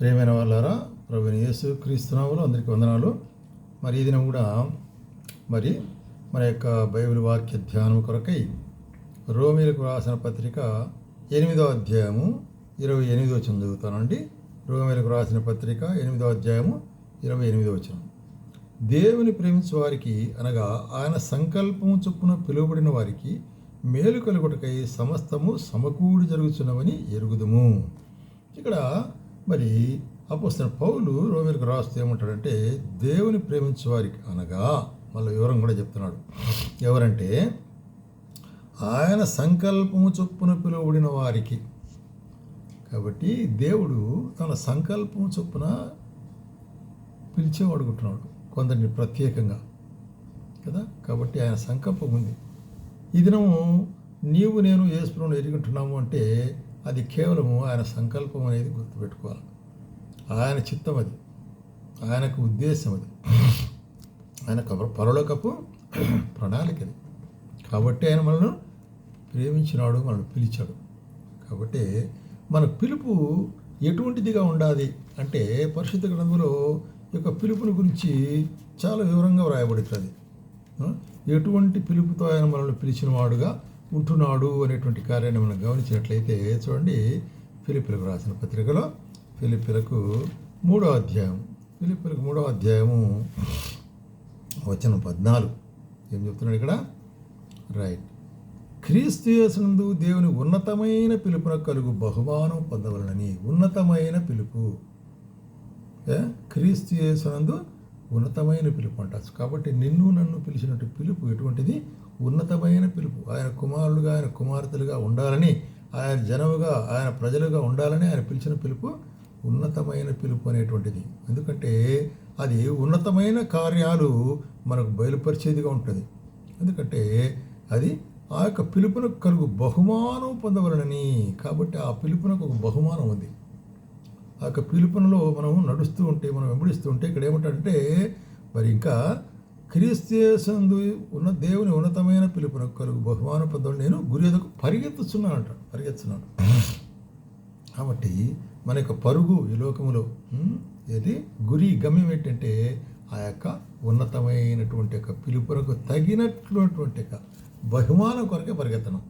ప్రేమైన వాళ్ళారా ప్రభు యేసు క్రీస్తునాములు అందరికీ వందనాలు. మరి ఈ దినం కూడా మరి మన యొక్క బైబిల్ వాక్య ధ్యానం కొరకై రోమిలకు రాసిన పత్రిక ఎనిమిదో అధ్యాయము ఇరవై ఎనిమిదో వచ్చిన చదువుతానండి. రోమిలకు రాసిన పత్రిక ఎనిమిదో అధ్యాయము ఇరవై ఎనిమిదో వచ్చిన దేవుని ప్రేమించే వారికి అనగా ఆయన సంకల్పము చొప్పున పిలువబడిన వారికి మేలు కలుగుటకై సమస్తము సమకూడి జరుగుతున్నవని ఎరుగుదుము. ఇక్కడ మరి అపోస్తున్న పౌలు రోమిలకు రాస్తూ ఏమంటాడంటే దేవుని ప్రేమించే వారికి అనగా మళ్ళీ వివరం కూడా చెప్తున్నాడు. ఎవరంటే ఆయన సంకల్పము చొప్పున పిలువబడిన వారికి. కాబట్టి దేవుడు తన సంకల్పము చొప్పున పిలిచేవాడుకుంటున్నాడు కొందరిని ప్రత్యేకంగా. కదా? కాబట్టి ఆయన సంకల్పం ఉంది. ఈ దినము నీవు నేను యేసుప్రభుని ఎరుగుంటున్నాము అంటే అది కేవలము ఆయన సంకల్పం అనేది గుర్తుపెట్టుకోవాలి. ఆయన చిత్తం అది. ఆయనకు ఉద్దేశం అది. ఆయన పరలోకపు ప్రణాళిక అది. కాబట్టి ఆయన మనల్ని ప్రేమించినాడు మనల్ని పిలిచాడు. కాబట్టి మన పిలుపు ఎటువంటిదిగా ఉండాలి అంటే పరిశుద్ధ గ్రంథంలో యొక్క పిలుపుని గురించి చాలా వివరంగా వ్రాయబడుతుంది. ఎటువంటి పిలుపుతో ఆయన మనల్ని పిలిచిన వాడుగా ఉంటున్నాడు అనేటువంటి కార్యాన్ని మనం గమనించినట్లయితే చూడండి ఫిలిపిలకు రాసిన పత్రికలో ఫిలిపిలకు మూడో అధ్యాయం ఫిలిపిలకు మూడో అధ్యాయము వచనం పద్నాలుగు. ఏం చెప్తున్నాడు ఇక్కడ? రైట్. క్రీస్తు యేసునందు దేవుని ఉన్నతమైన పిలుపున కలుగు బహుమానం పొందవలనని ఉన్నతమైన పిలుపు. క్రీస్తు యేసునందు ఉన్నతమైన పిలుపు అంటారు కాబట్టి నిన్ను నన్ను పిలిచినట్టు పిలుపు ఎటువంటిది? ఉన్నతమైన పిలుపు. ఆయన కుమారులుగా ఆయన కుమార్తెలుగా ఉండాలని ఆయన జనముగా ఆయన ప్రజలుగా ఉండాలని ఆయన పిలిచిన పిలుపు ఉన్నతమైన పిలుపు అనేటువంటిది. ఎందుకంటే అది ఉన్నతమైన కార్యాలు మనకు బయలుపరిచేదిగా ఉంటుంది. ఎందుకంటే అది ఆ యొక్క పిలుపునకు కలుగు బహుమానం పొందవలనని. కాబట్టి ఆ పిలుపునకు ఒక బహుమానం ఉంది. ఆ యొక్క పిలుపునలో మనం నడుస్తూ ఉంటే మనం వెంబడిస్తూ ఉంటే ఇక్కడ ఏమంటాడంటే మరి ఇంకా క్రీస్తు ఉన్న దేవుని ఉన్నతమైన పిలుపున కలుగు బహుమాన పొందడం నేను గురి ఎదుకు పరిగెత్తుతున్నాను అంటాడు. పరిగెత్తున్నాను కాబట్టి మన యొక్క పరుగు ఈ లోకములో ఏది? గురి గమ్యం ఏంటంటే ఆ యొక్క ఉన్నతమైనటువంటి యొక్క పిలుపునకు తగినటువంటి యొక్క బహుమానం కొరకే పరిగెత్తనం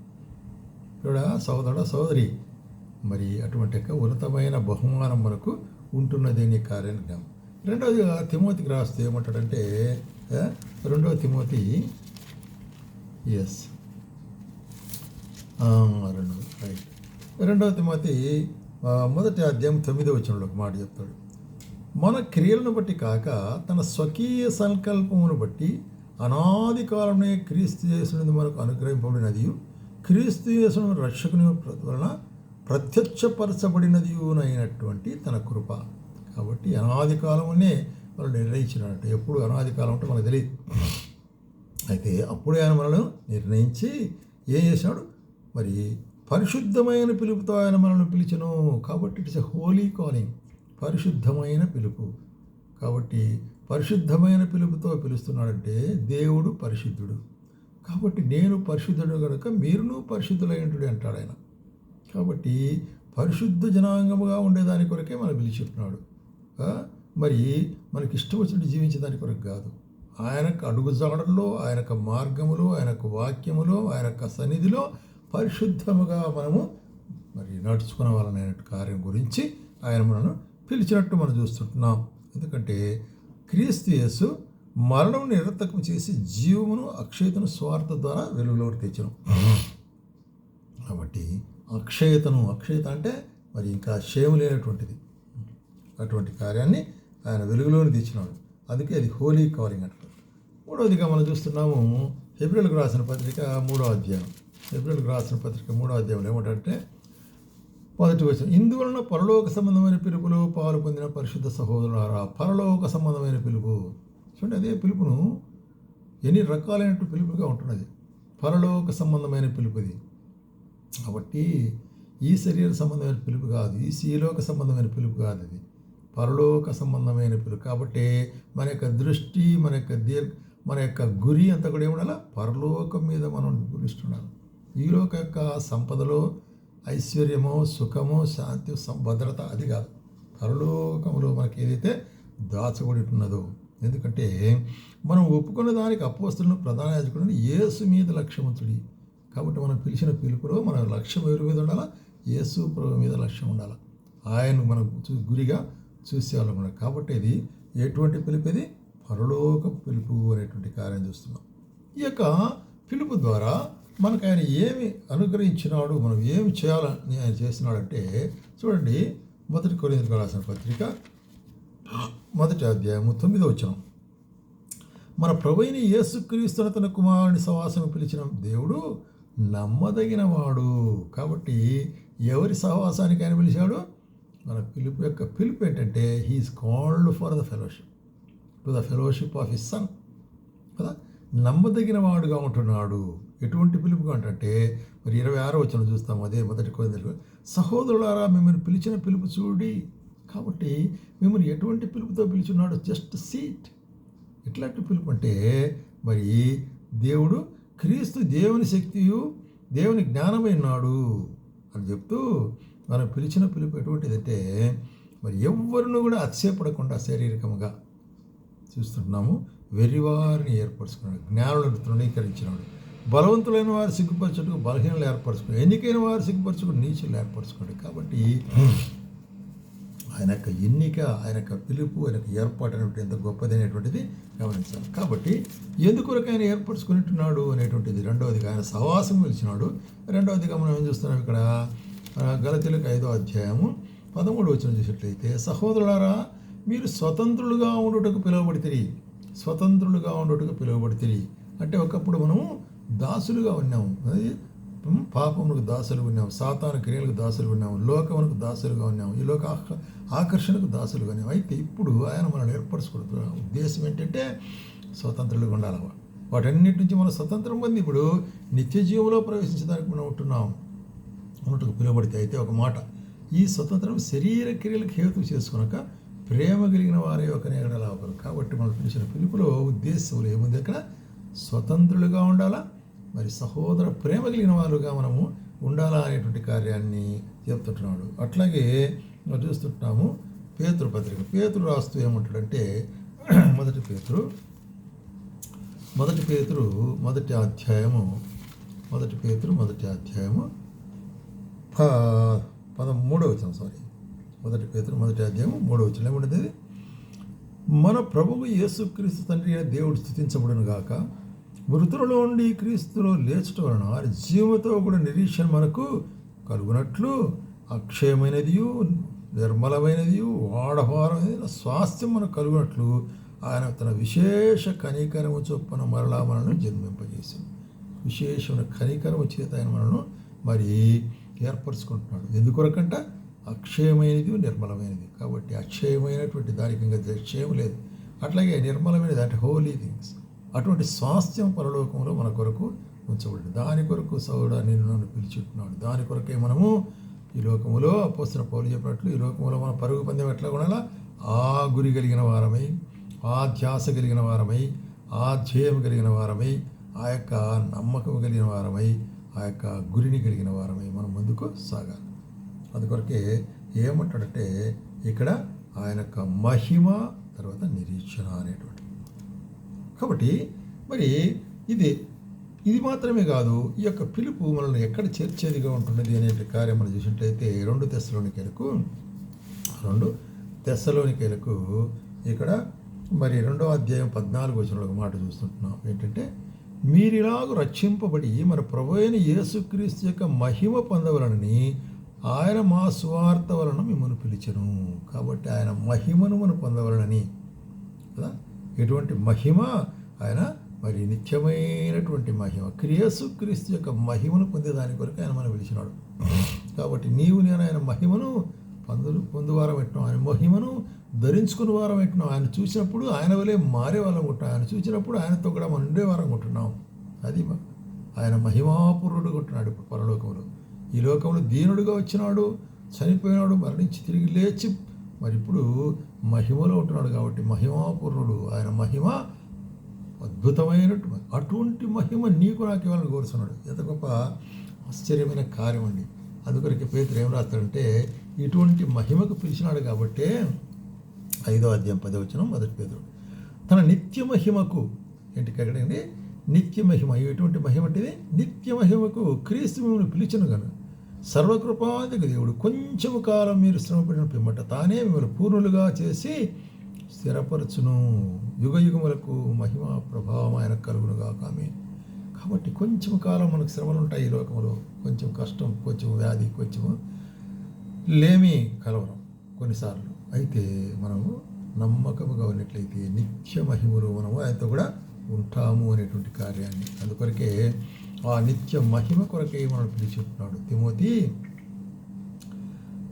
ఇక్కడ సోదరుడ సోదరి మరి అటువంటి యొక్క ఉన్నతమైన బహుమానం మనకు ఉంటున్నది నీ కార్యాన్ని రెండవదిగా తిమోతికి రాస్తే ఏమంటాడంటే రెండవ తిమోతి ఎస్ రెండవ రైట్ రెండవ తిమోతి మొదటి అధ్యాయం తొమ్మిదో వచ్చినప్పుడు ఒక మాట చెప్తాడు. మన క్రియలను బట్టి కాక తన స్వకీయ సంకల్పమును బట్టి అనాది కాలమే క్రీస్తు యేసుని మనకు అనుగ్రహింపబడినది క్రీస్తు చేసిన రక్షకుని వలన ప్రత్యక్షపరచబడినది అయినటువంటి తన కృప. కాబట్టి అనాది కాలమునే వాళ్ళు నిర్ణయించినట్టు. ఎప్పుడు అనాది కాలం అంటే మనకు తెలియదు అయితే అప్పుడే ఆయన మనల్ని నిర్ణయించి ఏం చేశాడు? మరి పరిశుద్ధమైన పిలుపుతో ఆయన మనల్ని పిలిచను. కాబట్టి ఇట్స్ ఎ హోలీ కాలింగ్. పరిశుద్ధమైన పిలుపు. కాబట్టి పరిశుద్ధమైన పిలుపుతో పిలుస్తున్నాడంటే దేవుడు పరిశుద్ధుడు. కాబట్టి నేను పరిశుద్ధుడు కనుక మీరును పరిశుద్ధులైనటువంటి అంటాడు ఆయన. కాబట్టి పరిశుద్ధ జనాంగముగా ఉండేదాని కొరకే మనం పిలిచిస్తున్నాడు మరి మనకి ఇష్టం వచ్చినట్టు జీవించేదాని కొరకు కాదు. ఆయనకు అడుగుజాడల్లో ఆయన మార్గములో ఆయన యొక్క వాక్యములో ఆయన యొక్క సన్నిధిలో పరిశుద్ధముగా మనము మరి నడుచుకునే వాళ్ళని కార్యం గురించి ఆయన మనను పిలిచినట్టు మనం చూస్తుంటున్నాం. ఎందుకంటే క్రీస్తు యేసు మరణం నిరర్థకం చేసి జీవమును అక్షయతను స్వార్థ ద్వారా వెలుగులోకి తెచ్చను కాబట్టి అక్షయతను అక్షయత అంటే మరి ఇంకా క్షయం లేనటువంటిది. అటువంటి కార్యాన్ని ఆయన వెలుగులోని తెచ్చినాడు అందుకే అది హోలీ కాలింగ్ అంటారు. మూడవదిగా మనం చూస్తున్నాము ఏప్రిల్కి రాసిన పత్రిక మూడో అధ్యాయం. ఏప్రిల్కి రాసిన పత్రిక మూడో అధ్యాయంలో ఏమంటే మొదటి వచ్చిన ఇందువలన పరలోక సంబంధమైన పిలుపులో పాలు పొందిన పరిశుద్ధ సహోదరులారా పరలోక సంబంధమైన పిలుపు. చూడండి అదే పిలుపును ఎన్ని రకాలైనటువంటి పిలుపుగా ఉంటున్నది. పరలోక సంబంధమైన పిలుపుది. కాబట్టి ఈ శరీర సంబంధమైన పిలుపు కాదు ఈ శ్రీలోక సంబంధమైన పిలుపు కాదు అది పరలోక సంబంధమైన పిలుపు. కాబట్టి మన యొక్క దృష్టి మన యొక్క దీర్ఘ మన యొక్క గురి అంతా కూడా ఏముండాలి? పరలోకం మీద మనం గురిస్తుండాలి ఈ లోక యొక్క సంపదలో ఐశ్వర్యమో సుఖమో శాంతి సం- భద్రత అది కాదు. పరలోకములో మనకి ఏదైతే దాచబడి ఉన్నదో ఎందుకంటే మనం ఒప్పుకున్న దానికి అపోస్తులను ప్రధాన యాజకుడిని యేసు మీద లక్ష్యమంతుడి కాబట్టి మనం పిలిచిన పిలుపులో మన లక్ష్యం ఎవరి మీద ఉండాలా? యేసు ప్రభు మీద లక్ష్యం ఉండాలి? ఆయన మనం చూ- గురిగా చూసేవాళ్ళం కూడా కాబట్టి ఇది ఎటువంటి పిలుపు ఇది? పరలోక పిలుపు అనేటువంటి కార్యం చూస్తున్నాం. ఈ యొక్క పిలుపు ద్వారా మనకు ఆయన ఏమి అనుగ్రహించినాడు మనం ఏమి చేయాలని ఆయన చేస్తున్నాడంటే చూడండి మొదటి కొరిందుకు రాసిన పత్రిక మొదటి అధ్యాయము తొమ్మిదో వచ్చాం మన ప్రభుని యేసుక్రీస్తున తన కుమారుని సహవాసం పిలిచిన దేవుడు నమ్మదగినవాడు. కాబట్టి ఎవరి సహవాసానికి ఆయన పిలిచాడు? మన పిలుపు యొక్క పిలుపు ఏంటంటే he is called for the fellowship to the fellowship of his son కదా? నమ్మదగిన వాడుగా ఉంటున్నాడు. ఎటువంటి పిలుపుగా అంటే మరి ఇరవై ఆరో వచ్చిన చూస్తాము అదే మొదటి కొద్ది సహోదరులారా మిమ్మల్ని పిలిచిన పిలుపు చూడి. కాబట్టి మిమ్మల్ని ఎటువంటి పిలుపుతో పిలుచున్నాడు జస్ట్ సీట్ ఎట్లాంటి పిలుపు అంటే మరి దేవుడు క్రీస్తు దేవుని శక్తియు దేవుని జ్ఞానమైనాడు అని చెప్తూ మనం పిలిచిన పిలుపు ఎటువంటిదంటే మరి ఎవరిని కూడా అతిశయపడకుండా శారీరకంగా చూస్తున్నాము. వెర్రివారిని ఏర్పరచుకున్నాడు. జ్ఞానులను తృణీకరించినాడు. బలవంతులైన వారు సిగ్గుపరచుటకు బలహీనలు ఏర్పరచుకున్నాడు ఎన్నికైన వారు సిగ్గుపరచుకుని నీచులు ఏర్పరచుకున్నాడు కాబట్టి ఆయన యొక్క ఎన్నిక ఆయన యొక్క పిలుపు ఆయన యొక్క ఏర్పాటు అనేటువంటి ఎంత గొప్పదైనటువంటిది గమనించాలి. కాబట్టి ఎందుకొరకు ఆయన ఏర్పరచుకునిట్టున్నాడు అనేటువంటిది రెండవదిగా ఆయన సహవాసం పిలిచినాడు రెండవదిగా మనం ఏం చూస్తున్నాం ఇక్కడ? గలతీలకు ఐదో అధ్యాయము పదమూడు వచ్చిన చూసినట్లయితే సహోదరులారా మీరు స్వతంత్రులుగా ఉండుటకు పిలువబడితిరి. స్వతంత్రులుగా ఉండుటకు పిలువబడితిరి. అంటే ఒకప్పుడు మనము దాసులుగా ఉన్నాము. అది పాపములకు దాసులుగా ఉన్నాము సాతాను క్రియలకు దాసులుగా ఉన్నాము లోకమునకు దాసులుగా ఉన్నాము ఈ లోక ఆకర్షణకు దాసులుగా ఉన్నాము అయితే ఇప్పుడు ఆయన మనల్ని ఏర్పరచుకుంటున్న ఉద్దేశం ఏంటంటే స్వతంత్రులుగా ఉండాలి వాటన్నిటి నుంచి మనం స్వతంత్రం పొంది ఇప్పుడు నిత్య జీవంలో ప్రవేశించడానికి మనం ఉంటున్నాం. ఉన్నట్టుకు పిలువబడితే అయితే ఒక మాట ఈ స్వతంత్రం శరీర క్రియలకు హేతు చేసుకున్నాక ప్రేమ కలిగిన వారే ఒక నేగడలా ఒకరు కాబట్టి మనం పిలిచిన పిలుపులో ఉద్దేశంలో ఏముంది అక్కడ? స్వతంత్రులుగా ఉండాలా? మరి సహోదర ప్రేమ కలిగిన వారుగా మనము ఉండాలా అనేటువంటి కార్యాన్ని చెప్తుంటున్నాడు. అట్లాగే చూస్తుంటున్నాము పేతురు పత్రిక. పేతురు రాస్తూ ఏమంటాడంటే మొదటి పేతురు మొదటి పేతురు మొదటి అధ్యాయము మొదటి పేతురు మొదటి అధ్యాయము. పదమూడో వచ్చిన సారీ మొదటి పేతురు మొదటి అధ్యాయము మూడో వచ్చిన ఏముంటుంది మన ప్రభువు యేసుక్రీస్తు తండ్రి అయిన దేవుడు స్థుతించబడును గాక మృతులలో ఉండి క్రీస్తులో లేచటం వలన వారి జీవతో కూడా నిరీక్షణ మనకు కలుగునట్లు అక్షయమైనది నిర్మలమైనదియు వాడహారమైన స్వాస్థ్యం మనకు కలుగునట్లు ఆయన తన విశేష కనికరము చొప్పున మరలా మనను జన్మింపజేసింది. విశేషమైన కనికరము చేత ఆయన మనను మరి ఏర్పరచుకుంటున్నాడు. ఎందుకొరకంట అక్షయమైనది నిర్మలమైనది. కాబట్టి అక్షయమైనటువంటి దానికి ఇంకా క్షయం లేదు. అట్లాగే నిర్మలమైనది అంటే హోలీ థింగ్స్ అటువంటి స్వాస్థ్యం పరలోకంలో మన కొరకు ఉంచబడింది. దాని కొరకు సౌడ నేను నన్ను పిలుచుంటున్నాడు దాని కొరకే మనము ఈ లోకములో అపోసిన పౌలు చెప్పినట్లు ఈ లోకములో మన పరుగు పందెం ఎట్లా కొనాలా? ఆ గురి కలిగిన వారమై ఆ ధ్యాస కలిగిన వారమై ఆ ధ్యేయం కలిగిన వారమై ఆ యొక్క నమ్మకం కలిగిన వారమై ఆ యొక్క గురిని కలిగిన వారమై మనం ముందుకు సాగాలి. అందుకొరకే ఏమంటాడంటే ఇక్కడ ఆయన యొక్క మహిమ తర్వాత నిరీక్షణ అనేటువంటి కాబట్టి మరి ఇది ఇది మాత్రమే కాదు ఈ యొక్క పిలుపు మనల్ని ఎక్కడ చేర్చేదిగా ఉంటున్నది అనే కార్యం మనం చూసినట్లయితే రెండు తెస్సలోనికేలకు రెండు తెస్సలోనికేలకు ఇక్కడ మరి రెండో అధ్యాయం పద్నాలుగు వచ్చిన ఒక మాట చూస్తుంటున్నాం. ఏంటంటే మీరిలాగు రక్షింపబడి మన ప్రభు అయిన యేసుక్రీస్తు యొక్క మహిమ పొందవలనని ఆయన మా స్వార్థ వలన మిమ్మల్ని పిలిచను. కాబట్టి ఆయన మహిమను మనం పొందవలనని. కదా? ఎటువంటి మహిమ ఆయన మరి నిత్యమైనటువంటి మహిమ క్రియేసు క్రీస్తు యొక్క మహిమను పొందే దాని కొరకు ఆయన మనం పిలిచినాడు. కాబట్టి నీవు నేను ఆయన మహిమను పొందు పొందువారం పెట్టినాం. ఆయన మహిమను ధరించుకుని వారం పెట్టినాం. ఆయన చూసినప్పుడు ఆయన వలే మారే వాళ్ళం ఉంటున్నాం ఆయన చూసినప్పుడు ఆయనతో కూడా మనం ఉండేవారం ఉంటున్నాం అది ఆయన మహిమాపూర్ణుడు ఉంటున్నాడు ఇప్పుడు పరలోకంలో. ఈ లోకంలో దీనుడుగా వచ్చినాడు చనిపోయినాడు మరణించి తిరిగి లేచి మరి ఇప్పుడు మహిమలో ఉంటున్నాడు కాబట్టి మహిమాపూర్ణుడు. ఆయన మహిమ అద్భుతమైనటువంటి అటువంటి మహిమ నీకు నాకు ఇవ్వాలని కోరుతున్నాడు. ఎంత గొప్ప ఆశ్చర్యమైన కార్యం అండి. అందుకొరకు పేతురు ఏం రాస్తాడంటే ఇటువంటి మహిమకు పిలిచినాడు కాబట్టే ఐదో అధ్యాయం పదవచనం మొదటి పేదరు తన నిత్య మహిమకు ఏంటి ఎక్కడండి నిత్య మహిమ. ఎటువంటి మహిమ అంటే ఇది? నిత్య మహిమకు క్రీస్తు మిమ్మల్ని పిలిచను కనుక సర్వకృపాధిక దేవుడు కొంచెము కాలం మీరు శ్రమపడిన పిమ్మట తానే మిమ్మల్ని పూర్ణులుగా చేసి స్థిరపరచును. యుగ యుగములకు మహిమ ప్రభావం ఆయన కలుగునుగా కామె కాబట్టి కొంచెం కాలం మనకు శ్రమలు ఉంటాయి ఈ లోకంలో. కొంచెం కష్టం కొంచెం వ్యాధి కొంచెం లేమి కలవరం కొన్నిసార్లు. అయితే మనము నమ్మకముగా ఉన్నట్లయితే నిత్య మహిమలు మనము ఆయనతో కూడా ఉంటాము అనేటువంటి కార్యాన్ని. అందుకొరకే ఆ నిత్య మహిమ కొరకే మనం పిలిచిస్తున్నాడు తిమోతి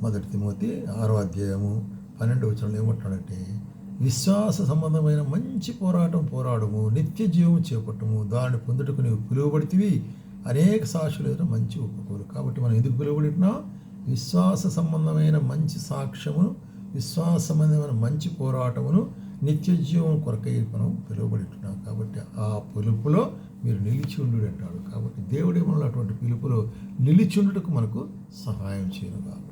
మొదటి తిమోతి ఆరో అధ్యాయము పన్నెండు వచనంలో ఏమంటున్నాడంటే విశ్వాస సంబంధమైన మంచి పోరాటం పోరాడము నిత్య జీవము చేపట్టము దాన్ని పొందుటకు నీవు పిలువబడితివి. అనేక సాక్షులు ఎదుట మంచి ఒప్పుకోరు. కాబట్టి మనం ఎందుకు పిలువబడినా విశ్వాస సంబంధమైన మంచి సాక్ష్యమును విశ్వాస సంబంధమైన మంచి పోరాటమును నిత్య జీవం కొరకై మనం పిలువబడుతున్నాం. కాబట్టి ఆ పిలుపులో మీరు నిలిచి ఉండు అంటాడు కాబట్టి దేవుడే మనలో అటువంటి పిలుపులో నిలిచి ఉండటకు మనకు సహాయం చేయను